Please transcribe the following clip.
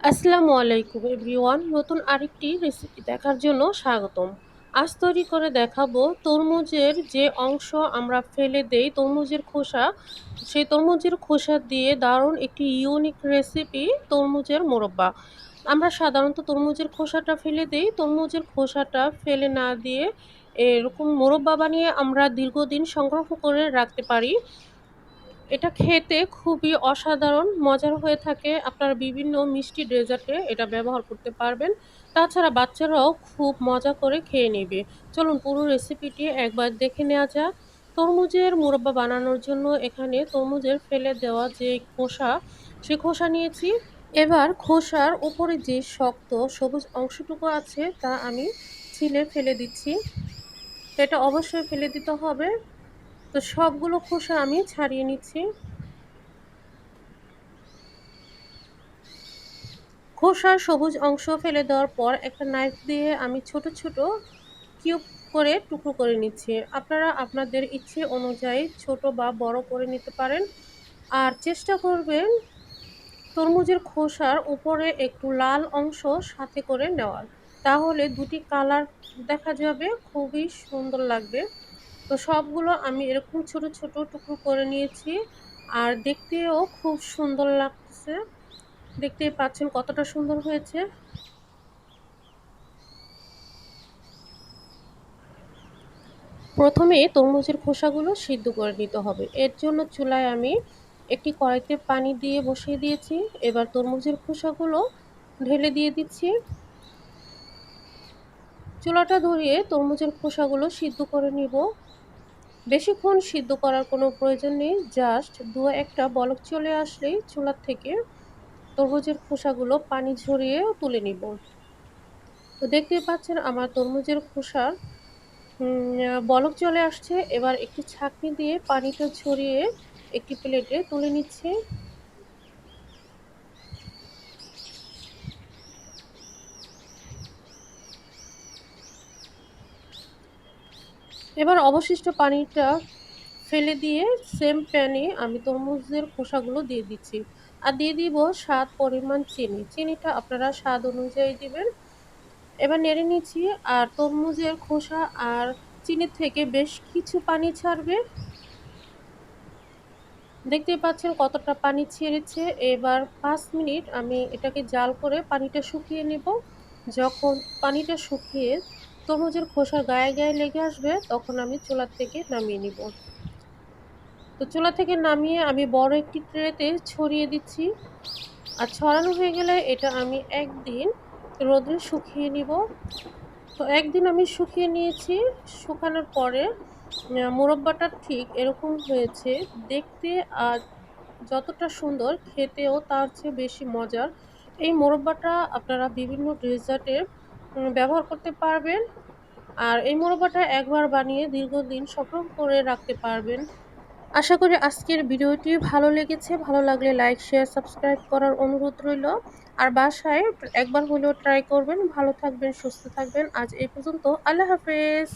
আসসালামু আলাইকুম এভরিওয়ান, নতুন আরেকটি রেসিপি দেখার জন্য স্বাগতম। আজ তৈরি করে দেখাবো তরমুজের যে অংশ আমরা ফেলে দেই তরমুজের খোসা, সেই তরমুজের খোসা দিয়ে দারুণ একটি ইউনিক রেসিপি তরমুজের মোরব্বা। আমরা সাধারণত তরমুজের খোসাটা ফেলে দেই, তরমুজের খোসাটা ফেলে না দিয়ে এরকম মোরব্বা বানিয়ে আমরা দীর্ঘদিন সংগ্রহ করে রাখতে পারি। এটা খেতে খুবই অসাধারণ, মজার হয়ে থাকে। আপনারা বিভিন্ন মিষ্টি ডেজার্টে এটা ব্যবহার করতে পারবেন। তাছাড়া বাচ্চারাও খুব মজা করে খেয়ে নেবে। চলুন পুরো রেসিপিটি একবার দেখে নেওয়া যাক। তরমুজের মুরব্বা বানানোর জন্য এখানে তরমুজের ফেলে দেওয়া যে খোসা, সে খোসা নিয়েছি। এবার খোসার উপরে যে শক্ত সবুজ অংশটুকু আছে, তা আমি ছিলে ফেলে দিচ্ছি। এটা অবশ্যই ফেলে দিতে হবে। তো সবগুলো খোসা আমি ছাড়িয়ে নিচ্ছি। খোসার সবুজ অংশ ফেলে দেওয়ার পর একটা নাইফ দিয়ে আমি ছোট ছোট কিউব করে টুকরো করে নিচ্ছি। আপনারা আপনাদের ইচ্ছে অনুযায়ী ছোট বা বড় করে নিতে পারেন। আর চেষ্টা করবেন তরমুজের খোসার উপরে একটু লাল অংশ সাথে করে নেওয়ার। তাহলে দুটি কালার দেখা যাবে, খুবই সুন্দর লাগবে। তো সবগুলো আমি এরকম ছোট ছোট টুকরো করে নিয়েছি। আর দেখতেও খুব সুন্দর লাগছে দেখতেই পাচ্ছেন কতটা সুন্দর হয়েছে। প্রথমে তরমুজের খোসাগুলো সিদ্ধ করে নিতে হবে। এর জন্য চুলায় আমি একটি কড়াইতে পানি দিয়ে বসিয়ে দিয়েছি। এবার তরমুজের খোসাগুলো ঢেলে দিয়ে দিচ্ছি। চুলাটা ধরিয়ে তরমুজের খোসাগুলো সিদ্ধ করে নিব। বেশিক্ষণ সিদ্ধ করার কোনো প্রয়োজন নেই জাস্ট দু একটা বলক চলে আসলেই চুলার থেকে তরমুজের খোসাগুলো পানি ঝরিয়ে তুলে নিব। তো দেখতে পাচ্ছেন আমার তরমুজের খোসার বলক চলে আসছে। এবার একটি ছাঁকনি দিয়ে পানিটা ছড়িয়ে একটি প্লেটে তুলে নিচ্ছে। এবার অবশিষ্ট পানিটা ফেলে দিয়ে সেম প্যানে আমি তরমুজের খোসাগুলো দিয়ে দিচ্ছি। আর দিয়ে দিব স্বাদ পরিমাণ চিনি। চিনিটা আপনারা স্বাদ অনুযায়ী দিবেন। এবার নেড়ে নিচ্ছি। আর তরমুজের খোসা আর চিনির থেকে বেশ কিছু পানি ছাড়বে। দেখতে পাচ্ছেন কতটা পানি ছেড়েছে। এবার পাঁচ মিনিট আমি এটাকে জাল করে পানিটা শুকিয়ে নেব। যখন পানিটা শুকিয়ে তরমুজের খোসা গায়ে গায়ে লেগে আসবে, তখন আমি চুলার থেকে নামিয়ে নিব। তো চুলা থেকে নামিয়ে আমি বড় একটি ট্রেতে ছড়িয়ে দিচ্ছি। আর ছড়ানো হয়ে গেলে এটা আমি একদিন রোদে শুকিয়ে নিব। তো একদিন আমি শুকিয়ে নিয়েছি, শুকানোর পরে মুরব্বাটা ঠিক এরকম হয়েছে, দেখতে আর যতটা সুন্দর, খেতেও তার চেয়ে বেশি মজার। এই মোরব্বাটা আপনারা বিভিন্ন ডেজার্টে ব্যবহার করতে পারবেন। আর এই মোরব্বাটা একবার বানিয়ে দীর্ঘদিন সক্রম করে রাখতে পারবেন। আশা করি আজকের ভিডিওটি ভালো লেগেছে। ভালো লাগলে লাইক শেয়ার সাবস্ক্রাইব করার অনুরোধ রইল। আর বাসায় একবার হলেও ট্রাই করবেন। ভালো থাকবেন, সুস্থ থাকবেন। আজ এই পর্যন্ত আল্লাহ হাফেজ।